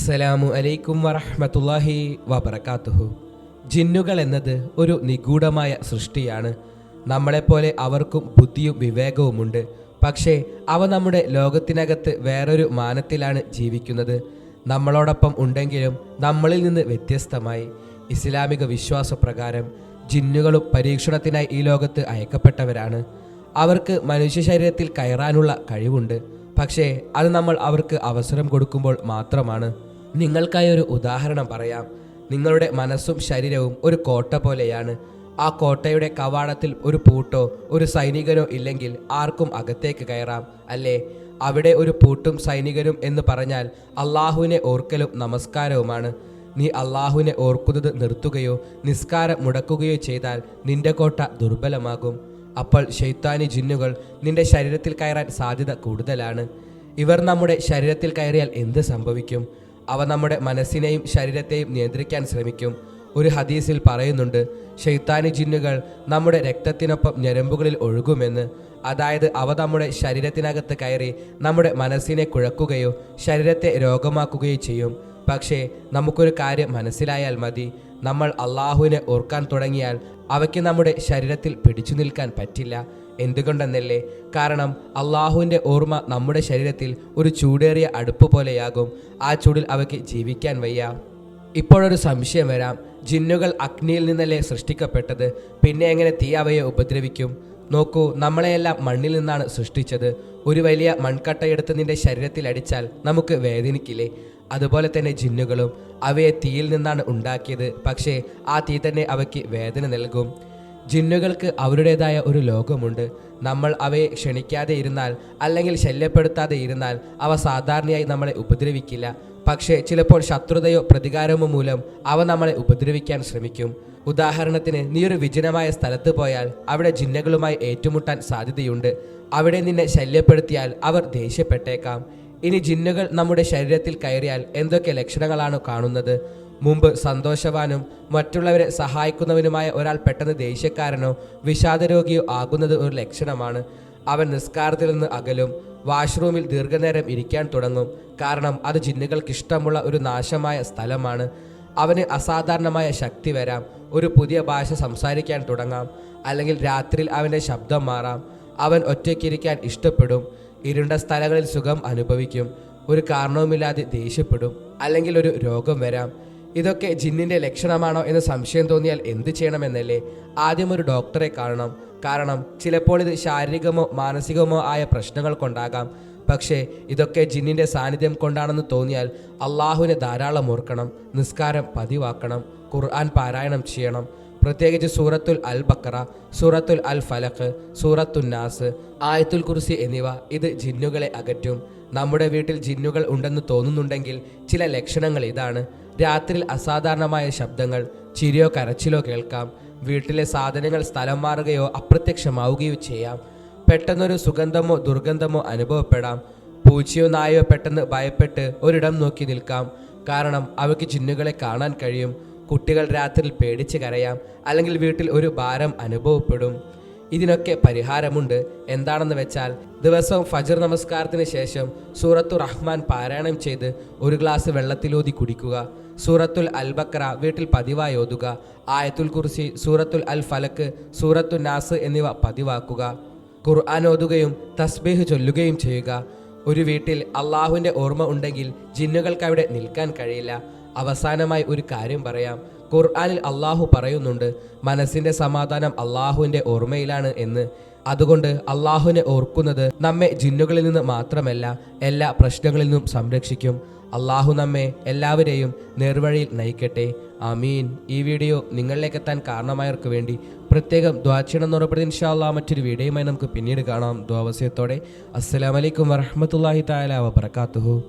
അസ്സലാമു അലൈക്കും വറഹമത്തല്ലാഹി വബറകാതുഹു ജിന്നുകൾ എന്നത് ഒരു നിഗൂഢമായ സൃഷ്ടിയാണ്. നമ്മളെപ്പോലെ അവർക്കും ബുദ്ധിയും വിവേകവുമുണ്ട്. പക്ഷേ അവ നമ്മുടെ ലോകത്തിനകത്ത് വേറൊരു മാനത്തിലാണ് ജീവിക്കുന്നത്. നമ്മളോടൊപ്പം ഉണ്ടെങ്കിലും നമ്മളിൽ നിന്ന് വ്യത്യസ്തമായി. ഇസ്ലാമിക വിശ്വാസപ്രകാരം ജിന്നുകളും പരീക്ഷണത്തിനായി ഈ ലോകത്ത് അയക്കപ്പെട്ടവരാണ്. അവർക്ക് മനുഷ്യ ശരീരത്തിൽ കയറാനുള്ള കഴിവുണ്ട്. പക്ഷേ അത് നമ്മൾ അവർക്ക് അവസരം കൊടുക്കുമ്പോൾ മാത്രമാണ്. നിങ്ങൾക്കായി ഒരു ഉദാഹരണം പറയാം. നിങ്ങളുടെ മനസ്സും ശരീരവും ഒരു കോട്ട പോലെയാണ്. ആ കോട്ടയുടെ കവാടത്തിൽ ഒരു പൂട്ടോ ഒരു സൈനികനോ ഇല്ലെങ്കിൽ ആർക്കും അകത്തേക്ക് കയറാം അല്ലേ? അവിടെ ഒരു പൂട്ടും സൈനികനും എന്ന് പറഞ്ഞാൽ അള്ളാഹുവിനെ ഓർക്കലും നമസ്കാരവുമാണ്. നീ അള്ളാഹുവിനെ ഓർക്കുന്നത് നിർത്തുകയോ നിസ്കാരം മുടക്കുകയോ ചെയ്താൽ നിന്റെ കോട്ട ദുർബലമാകും. അപ്പോൾ ഷെയ്ത്താനി ജിന്നുകൾ നിന്റെ ശരീരത്തിൽ കയറാൻ സാധ്യത കൂടുതലാണ്. ഇവർ നമ്മുടെ ശരീരത്തിൽ കയറിയാൽ എന്ത് സംഭവിക്കും? അവ നമ്മുടെ മനസ്സിനെയും ശരീരത്തെയും നിയന്ത്രിക്കാൻ ശ്രമിക്കും. ഒരു ഹദീസിൽ പറയുന്നുണ്ട് ഷെയ്ത്താനി ജിന്നുകൾ നമ്മുടെ രക്തത്തിനൊപ്പം ഞരമ്പുകളിൽ ഒഴുകുമെന്ന്. അതായത് അവ നമ്മുടെ ശരീരത്തിനകത്ത് കയറി നമ്മുടെ മനസ്സിനെ കുഴക്കുകയോ ശരീരത്തെ രോഗമാക്കുകയോ ചെയ്യും. പക്ഷേ നമുക്കൊരു കാര്യം മനസ്സിലായാൽ മതി. നമ്മൾ അള്ളാഹുവിനെ ഓർക്കാൻ തുടങ്ങിയാൽ അവയ്ക്ക് നമ്മുടെ ശരീരത്തിൽ പിടിച്ചു നിൽക്കാൻ പറ്റില്ല. എന്തുകൊണ്ടെന്നല്ലേ? കാരണം അള്ളാഹുവിന്റെ ഓർമ്മ നമ്മുടെ ശരീരത്തിൽ ഒരു ചൂടേറിയ അടുപ്പ് പോലെയാകും. ആ ചൂടിൽ അവയ്ക്ക് ജീവിക്കാൻ വയ്യ. ഇപ്പോഴൊരു സംശയം വരാം. ജിന്നുകൾ അഗ്നിയിൽ നിന്നല്ലേ സൃഷ്ടിക്കപ്പെട്ടത്? പിന്നെ എങ്ങനെ തീ അവയെ ഉപദ്രവിക്കും? നോക്കൂ നമ്മളെയെല്ലാം മണ്ണിൽ നിന്നാണ് സൃഷ്ടിച്ചത്. ഒരു വലിയ മൺകട്ടയെടുത്ത് നിന്റെ ശരീരത്തിൽ അടിച്ചാൽ നമുക്ക് വേദനിക്കില്ലേ? അതുപോലെ തന്നെ ജിന്നുകളും അവയെ തീയിൽ നിന്നാണ് ഉണ്ടാക്കിയത്. പക്ഷേ ആ തീ തന്നെ അവയ്ക്ക് വേദന നൽകും. ജിന്നുകൾക്ക് അവരുടേതായ ഒരു ലോകമുണ്ട്. നമ്മൾ അവയെ ക്ഷണിക്കാതെ ഇരുന്നാൽ അല്ലെങ്കിൽ ശല്യപ്പെടുത്താതെ ഇരുന്നാൽ അവ സാധാരണയായി നമ്മളെ ഉപദ്രവിക്കില്ല. പക്ഷേ ചിലപ്പോൾ ശത്രുതയോ പ്രതികാരമോ മൂലം അവ നമ്മളെ ഉപദ്രവിക്കാൻ ശ്രമിക്കും. ഉദാഹരണത്തിന് നീ ഒരു വിജനമായ സ്ഥലത്ത് പോയാൽ അവിടെ ജിന്നകളുമായി ഏറ്റുമുട്ടാൻ സാധ്യതയുണ്ട്. അവിടെ നിന്നെ ശല്യപ്പെടുത്തിയാൽ അവർ ദേഷ്യപ്പെട്ടേക്കാം. ഇനി ജിന്നുകൾ നമ്മുടെ ശരീരത്തിൽ കയറിയാൽ എന്തൊക്കെ ലക്ഷണങ്ങളാണ് കാണുന്നത്? മുമ്പ് സന്തോഷവാനും മറ്റുള്ളവരെ സഹായിക്കുന്നവനുമായ ഒരാൾ പെട്ടെന്ന് ദേഷ്യക്കാരനോ വിഷാദരോഗിയോ ആകുന്നത് ഒരു ലക്ഷണമാണ്. അവൻ നിസ്കാരത്തിൽ നിന്ന് അകലും വാഷ്റൂമിൽ ദീർഘനേരം ഇരിക്കാൻ തുടങ്ങും. കാരണം അത് ജിന്നുകൾക്ക് ഇഷ്ടമുള്ള ഒരു നാശമായ സ്ഥലമാണ്. അവന് അസാധാരണമായ ശക്തി വരാം. ഒരു പുതിയ ഭാഷ സംസാരിക്കാൻ തുടങ്ങാം. അല്ലെങ്കിൽ രാത്രിയിൽ അവന്റെ ശബ്ദം മാറാം. അവൻ ഒറ്റയ്ക്കിരിക്കാൻ ഇഷ്ടപ്പെടും. ഇരുണ്ട സ്ഥലങ്ങളിൽ സുഖം അനുഭവിക്കും. ഒരു കാരണവുമില്ലാതെ ദേഷ്യപ്പെടും. അല്ലെങ്കിൽ ഒരു രോഗം വരാം. ഇതൊക്കെ ജിന്നിന്റെ ലക്ഷണമാണോ എന്ന് സംശയം തോന്നിയാൽ എന്ത് ചെയ്യണമെന്നല്ലേ? ആദ്യം ഒരു ഡോക്ടറെ കാണണം. കാരണം ചിലപ്പോൾ ഇത് ശാരീരികമോ മാനസികമോ ആയ പ്രശ്നങ്ങൾ കൊണ്ടാകാം. പക്ഷേ ഇതൊക്കെ ജിന്നിന്റെ സാന്നിധ്യം കൊണ്ടാണെന്ന് തോന്നിയാൽ അള്ളാഹുവിനെ ധാരാളം ഓർക്കണം നിസ്കാരം പതിവാക്കണം ഖുർആൻ പാരായണം ചെയ്യണം. പ്രത്യേകിച്ച് സൂറത്തുൽ അൽ ബക്കറ സൂറത്തുൽ അൽ ഫലഖ് സൂറത്തുൽ നാസ് ആയത്തുൽ കുർസി എന്നിവ ഇത് ജിന്നുകളെ അകറ്റും. നമ്മുടെ വീട്ടിൽ ജിന്നുകൾ ഉണ്ടെന്ന് തോന്നുന്നുണ്ടെങ്കിൽ ചില ലക്ഷണങ്ങൾ ഇതാണ്. രാത്രിയിൽ അസാധാരണമായ ശബ്ദങ്ങൾ ചിരിയോ കരച്ചിലോ കേൾക്കാം. വീട്ടിലെ സാധനങ്ങൾ സ്ഥലം മാറുകയോ അപ്രത്യക്ഷമാവുകയോ ചെയ്യാം. പെട്ടെന്നൊരു സുഗന്ധമോ ദുർഗന്ധമോ അനുഭവപ്പെടാം. പൂച്ചയോ നായയോ പെട്ടെന്ന് ഭയപ്പെട്ട് ഒരിടം നോക്കി നിൽക്കാം. കാരണം അവയ്ക്ക് ചിന്നുകളെ കാണാൻ കഴിയും. കുട്ടികൾ രാത്രിയിൽ പേടിച്ച് കരയാം. അല്ലെങ്കിൽ വീട്ടിൽ ഒരു ഭാരം അനുഭവപ്പെടും. ഇതിനൊക്കെ പരിഹാരമുണ്ട്. എന്താണെന്ന് വെച്ചാൽ ദിവസവും ഫജർ നമസ്കാരത്തിന് ശേഷം സൂറത്തു റഹ്മാൻ പാരായണം ചെയ്ത് ഒരു ഗ്ലാസ് വെള്ളത്തിലൂതി കുടിക്കുക. സൂറത്തുൽ അൽ ബക്ര വീട്ടിൽ പതിവായി ഓതുക. ആയത്തുൽ കുർസി സൂറത്തുൽ അൽ ഫലക്ക് സൂറത്തു നാസ് എന്നിവ പതിവാക്കുക. ഖുർആൻ ഓതുകയും തസ്ബീഹ് ചൊല്ലുകയും ചെയ്യുക. ഒരു വീട്ടിൽ അള്ളാഹുവിന്റെ ഓർമ്മ ഉണ്ടെങ്കിൽ ജിന്നുകൾക്ക് അവിടെ നിൽക്കാൻ കഴിയില്ല. അവസാനമായി ഒരു കാര്യം പറയാം. ഖുർആനിൽ അള്ളാഹു പറയുന്നുണ്ട് മനസ്സിന്റെ സമാധാനം അള്ളാഹുവിന്റെ ഓർമ്മയിലാണ് എന്ന്. അതുകൊണ്ട് അള്ളാഹുവിനെ ഓർക്കുന്നത് നമ്മെ ജിന്നുകളിൽ നിന്ന് മാത്രമല്ല എല്ലാ പ്രശ്നങ്ങളിൽ നിന്നും സംരക്ഷിക്കും. അള്ളാഹു നമ്മെ എല്ലാവരെയും നേർവഴിയിൽ നയിക്കട്ടെ. അമീൻ ഈ വീഡിയോ നിങ്ങളിലേക്ക് എത്താൻ കാരണമായവർക്ക് വേണ്ടി പ്രത്യേകം ദ്വാക്ഷണം ഉറപ്പെടുത്തി ഇൻഷാല്ലാ മറ്റൊരു വീഡിയോയുമായി നമുക്ക് പിന്നീട് കാണാം. ദ്വാവസ്യത്തോടെ അസ്സലാമലൈക്കും വറഹമത്തല്ലാഹി താല വബർക്കാത്തുഹു